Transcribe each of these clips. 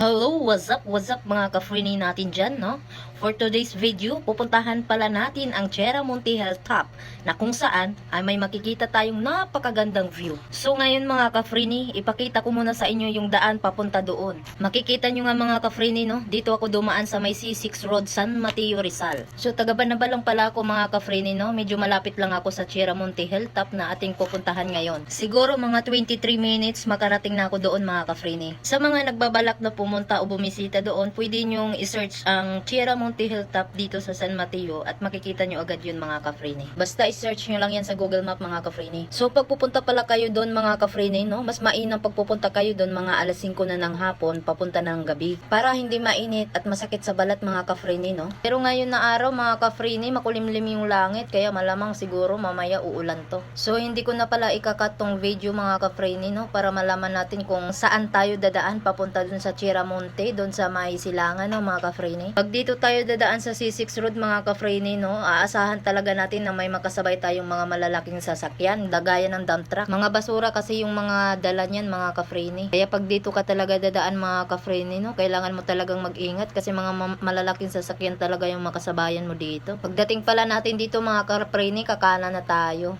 Hello, what's up, what's up mga ka-freeney natin dyan, no? For today's video, pupuntahan pala natin ang Cheramonte Hilltop na kung saan ay may makikita tayong napakagandang view. So ngayon mga ka-freeney, ipakita ko muna sa inyo yung daan papunta doon. Makikita nyo nga mga ka-freeney, no? Dito ako dumaan sa may C6 Road, San Mateo, Rizal. So taga Banabalong pala ako mga ka-freeney, no? Medyo malapit lang ako sa Cheramonte Hilltop na ating pupuntahan ngayon. Siguro mga 23 minutes makarating na ako doon mga ka-freeney. Sa mga nagbabalak na pumunta o bumisita doon, pwede nyong isearch ang Cheramonte Hilltop dito sa San Mateo at makikita nyo agad yun mga ka-freeney. Basta isearch nyo lang yan sa Google Map mga ka-freeney. So pag pupunta pala kayo doon mga ka-freeney, no? Mas mainam pag pupunta kayo doon mga alas 5 na ng hapon, papunta ng gabi. Para hindi mainit at masakit sa balat mga ka-freeney, no? Pero ngayon na araw mga ka-freeney, makulimlim yung langit, kaya malamang siguro mamaya uulan to. So hindi ko na pala ikakat tong video mga ka-freeney, no? Para malaman natin kung saan tayo dadaan papunta dun sa Chiramonte, dun sa may silangan, no mga ka-freeney. Pag dito tayo dadaan sa C6 Road mga ka-freeney, no? Aasahan talaga natin na may makasabay tayong mga malalaking sasakyan, dagaya ng dump truck. Mga basura kasi yung mga dala niyan mga ka-freeney. Kaya pag dito ka talaga dadaan mga ka-freeney, no? Kailangan mo talagang mag-ingat kasi mga ma- malalaking sasakyan talaga yung makasabayan mo dito. Pagdating pala natin dito mga ka-freeney, kakana na tayo.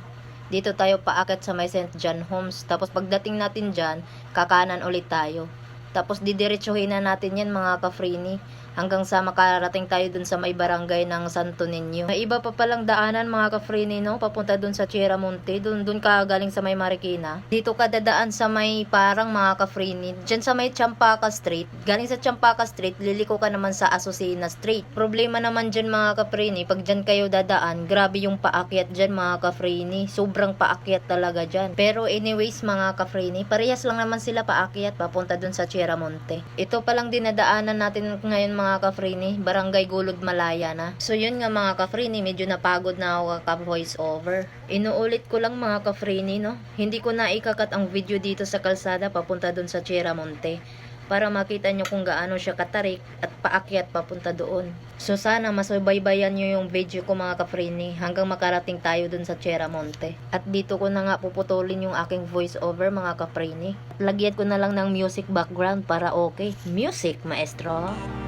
Dito tayo paakit sa may St. John Homes. Tapos pagdating natin dyan, kakanan ulit tayo. Tapos didiretsuhin na natin yan mga ka-freeney hanggang sa makarating tayo dun sa may barangay ng Santo Niño. May iba pa palang daanan mga ka-freeney no, papunta dun sa Chiramonte, dun, dun ka galing sa may Marikina. Dito ka dadaan sa may parang mga ka-freeney, dyan sa may Champaka Street. Galing sa Champaka Street, liliko ka naman sa Asusina Street. Problema naman dyan mga ka-freeney, pag dyan kayo dadaan, grabe yung paakyat dyan mga ka-freeney. Sobrang paakyat talaga dyan. Pero anyways mga ka-freeney, parehas lang naman sila paakyat papunta dun sa Chiramonte. Ito palang dinadaanan natin ngayon mga ka-freeney, Barangay Gulod Malaya na. So yun nga mga ka-freeney, medyo napagod na ako ka-voice over. Inuulit ko lang mga ka-freeney, no? Hindi ko na ikakat ang video dito sa kalsada papunta dun sa Chiramonte para makita nyo kung gaano siya katarik at paakyat papunta doon. So sana masubaybayan nyo yung video ko mga ka-freeney hanggang makarating tayo dun sa Cheramonte. At dito ko na nga puputulin yung aking voice over mga ka-freeney. Lagyan ko na lang ng music background para okay. Music, maestro! Tapos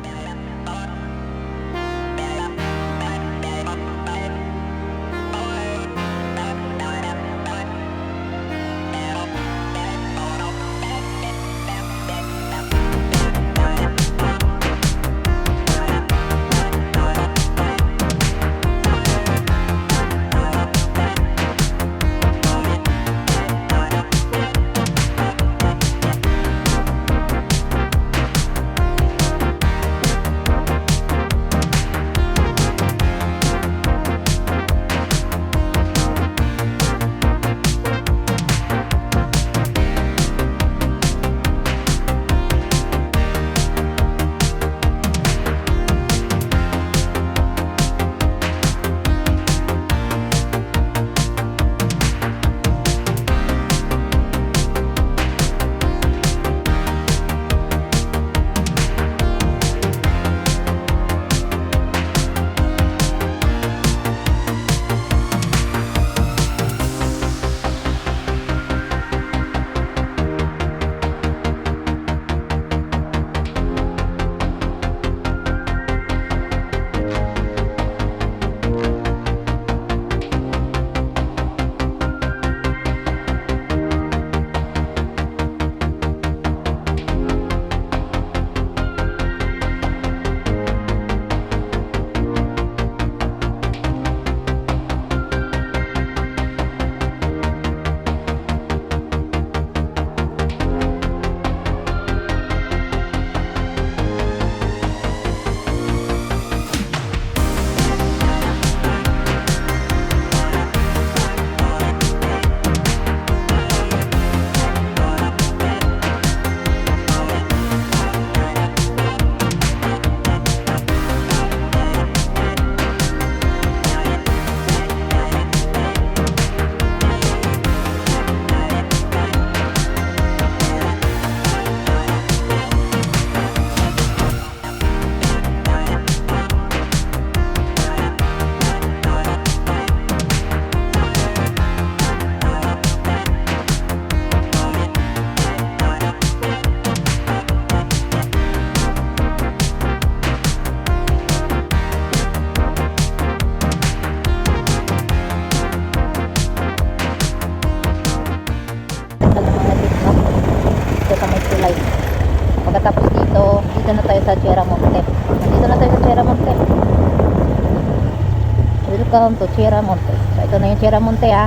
Welcome to Sierra Monte. So, ito na yung Sierra Monte ah.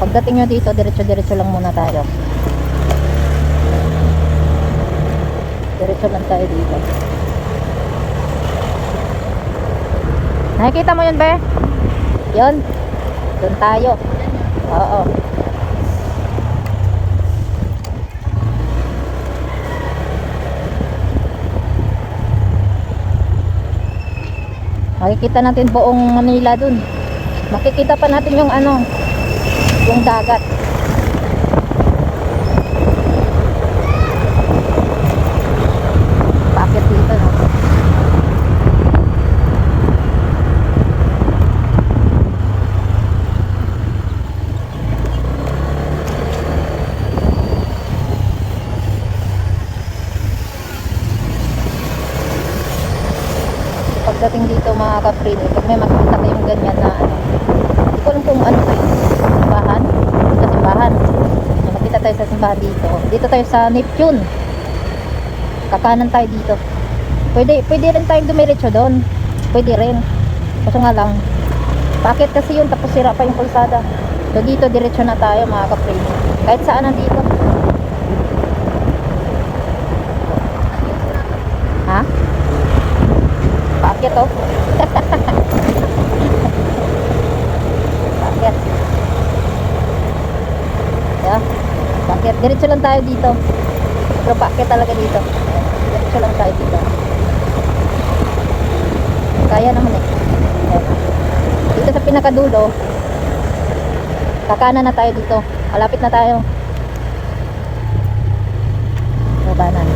Pagdating nyo dito, diretso-diretso lang muna tayo. Diretso lang tayo dito. Nakikita mo yun, be? Yun. Doon tayo. Oo. Makikita natin buong Manila dun. Makikita pa natin yung ano, yung dagat. Bakit dito, no? Pagdating dito mga ka-free, pag may makikita kayong ganyan na ano, hindi ko alam kung ano to yun. Simbahan? Sa simbahan. May makita tayo sa simbahan dito. Dito tayo sa Neptune. Kakanan tayo dito. Pwede, pwede rin tayong dumiretso doon. Pwede rin. Kaso nga lang, bakit kasi yun tapos sira pa yung kalsada. So dito diretso na tayo mga ka-free. Kahit saan nandito. Ha? Paakyat oh. Yeah. Paakyat. Diretso lang tayo dito. Pero paakyat talaga dito. Diretso lang tayo dito. Kaya naman eh. Dito sa pinakadulo, kakanan na tayo dito. Malapit na tayo. Babanan.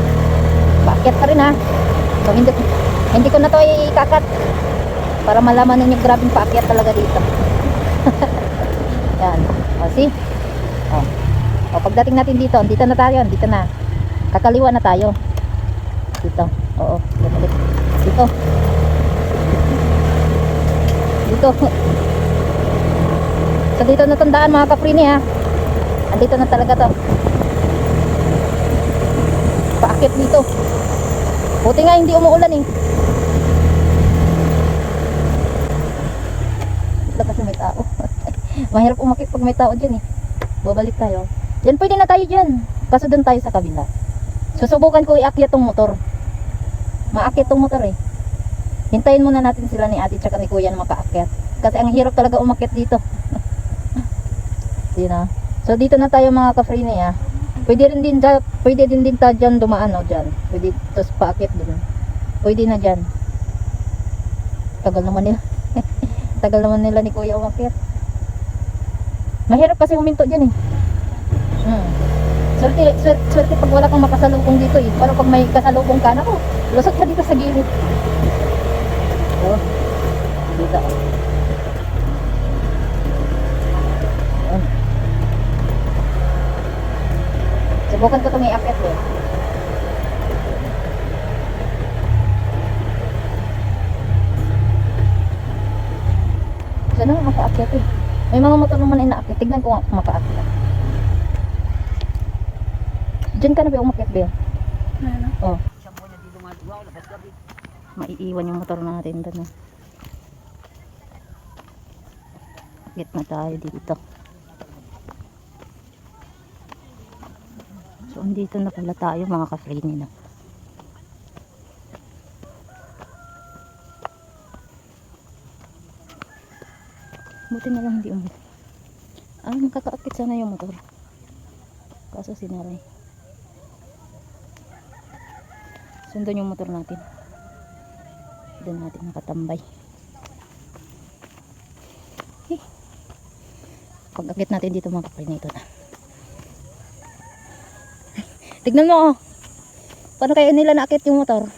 Paakyat pa rin ha. So, hindi, hindi ko na to ikakat para malaman ninyo grabing paakyat talaga dito. Yan. O, see? O. pagdating natin dito, dito na tayo, dito na. Kakaliwa na tayo. Dito. Oo, ulit. Dito. Dito. So, dito na tandaan mga kaprini ha. Andito na talaga to. Paakyat dito. Buti nga hindi umuulan eh. Wala kasi may tao. Mahirap umakit pag may tao dyan eh. Babalik tayo. Yan pwede na tayo dyan. Kaso doon tayo sa kabila. Susubukan ko iakyat tong motor. Maakyat tong motor eh. Hintayin muna natin sila ni ate tsaka ni kuya na makaakyat. Kasi ang hirap talaga umakyat dito. Yun ah. So dito na tayo mga ka-free na ah. Pwede rin din dyan, pwede din din tayo dyan dumaan o dyan. Pwede tapos paakyat din. Pwede na dyan. Tagal naman nila. Tagal naman nila ni Kuya umakyat. Mahirap kasi huminto dyan eh. Hmm. Swerte, swerte, swerte pag wala kang makasalubong dito eh. Pero pag may kasalubong ka, nako, lusot ka dito sa gilid. Oh, dito. Ayan. Subukan ko itong i-akyat eh. Sana makaakyat eh. May mga motor naman ay naakyat. Tignan ko nga kung makaakyat. Diyan ka na ba umakyat, Bel? Ano? Oh. Maiiwan yung motor natin doon. ah. Get na tayo dito. So, andito na pala tayo mga ka-free na. Buti na lang hindi umot. Ah, makakaakit sana yung motor. Kaso sinaray. Sundan yung motor natin. Doon natin nakatambay. Eh. Pag akit natin dito mga kapatid na ito na. Tignan mo oh. Paano kaya nila naakit yung motor?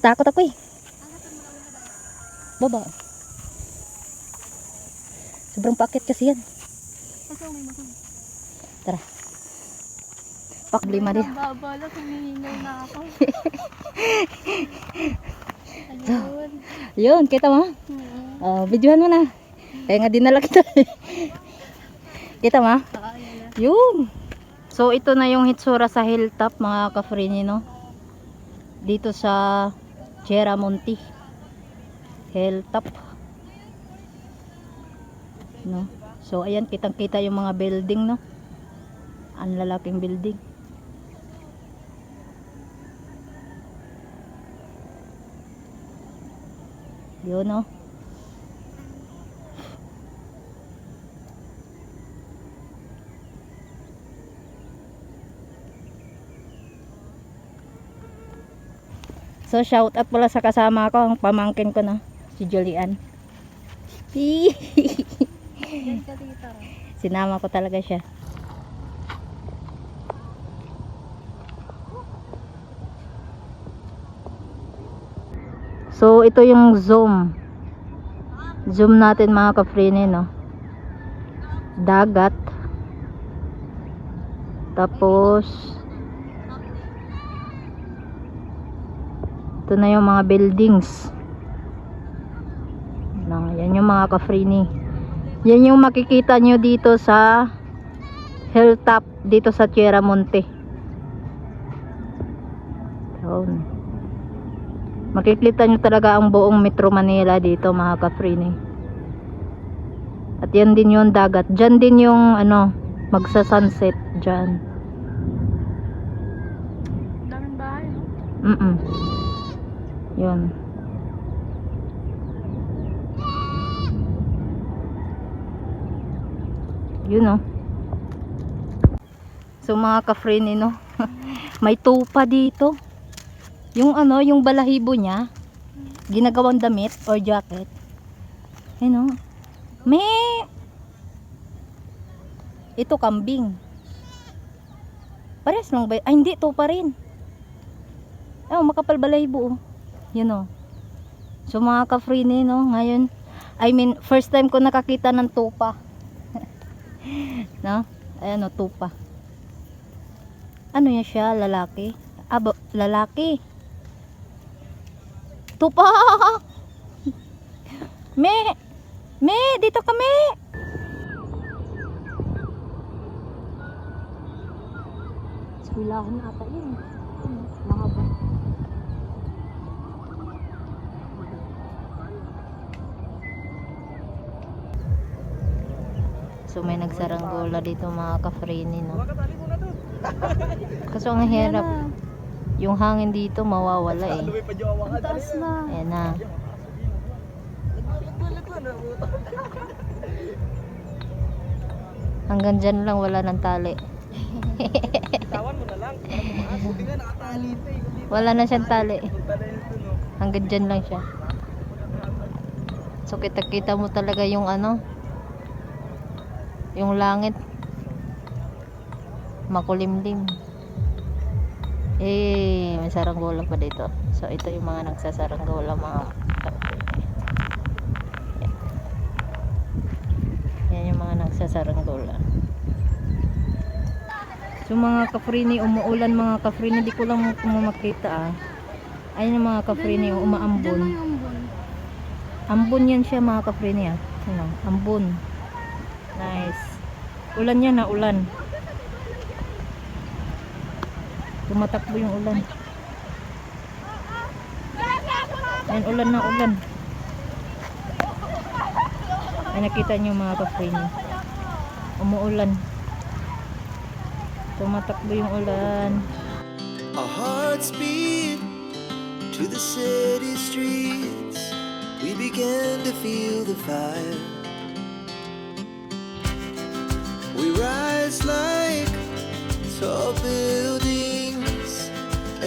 Natakot ako eh. Baba. Sobrang paakit kasi yan. Tara. Paklima din. Babala, humihingal na ako. Ayun. Yun, kita mo? Hmm. Oh, videohan mo na. Kaya nga dinala kita. kita mo? Ah, yun. So ito na yung hitsura sa hilltop mga ka-frini no. Dito sa Sierra Monte. Hilltop. No. So ayan kitang-kita yung mga building no. Ang lalaking building. Yun no. So shout out pala sa kasama ko, ang pamangkin ko na, si Julian. Sinama ko talaga siya. So ito yung zoom. Zoom natin mga ka-free no. Dagat. Tapos ito na yung mga buildings. Lang, yan yung mga ka-free yan yung makikita nyo dito sa hilltop dito sa Sierra Monte. Yun. Makikita nyo talaga ang buong Metro Manila dito mga ka-free At yan din yung dagat. Diyan din yung ano, magsa-sunset dyan. Daming bahay, no? Mm Yun. Yun oh. So mga ka-free no. May tupa dito. Yung ano, yung balahibo niya, ginagawang damit or jacket. Ayun oh. May ito kambing. Pares lang ba? Ay hindi, tupa rin. Oh, makapal balahibo oh. Yun oh. So mga ka-free no, ngayon, I mean, first time ko nakakita ng tupa. no? Ayan o, tupa. Ano yan siya? Lalaki? Abo, lalaki. Tupa! Me! Me! Dito kami! Eskwelahan ata yun. Mahaba. So may nagsaranggola dito mga ka-free no. Kaso ang hirap. Yung hangin dito mawawala eh. Taas na. Ayan na. Hanggang dyan lang wala ng tali. Tawan mo na lang. Buti nga nakatali ito eh. Wala na siyang tali. Hanggang dyan lang siya. So kita-kita mo talaga yung ano, yung langit. Makulimlim. Eh, may saranggola pa dito. So ito yung mga nagsasaranggola mga kapatid. Yan. Yan yung mga nagsasaranggola. So mga kafrini, umuulan mga kafrini, di ko lang kung makita ah. Ayun yung mga kafrini, umaambon. Ambon yan siya mga kaprini ah. Ano, ambon. Nice. Ulan yan na ulan. Tumatakbo yung ulan. Yan ulan na ulan. Ay nakita niyo mga kaprini. Umuulan. Tumatakbo yung ulan. Our hearts beat to the city streets. We began to feel the fire.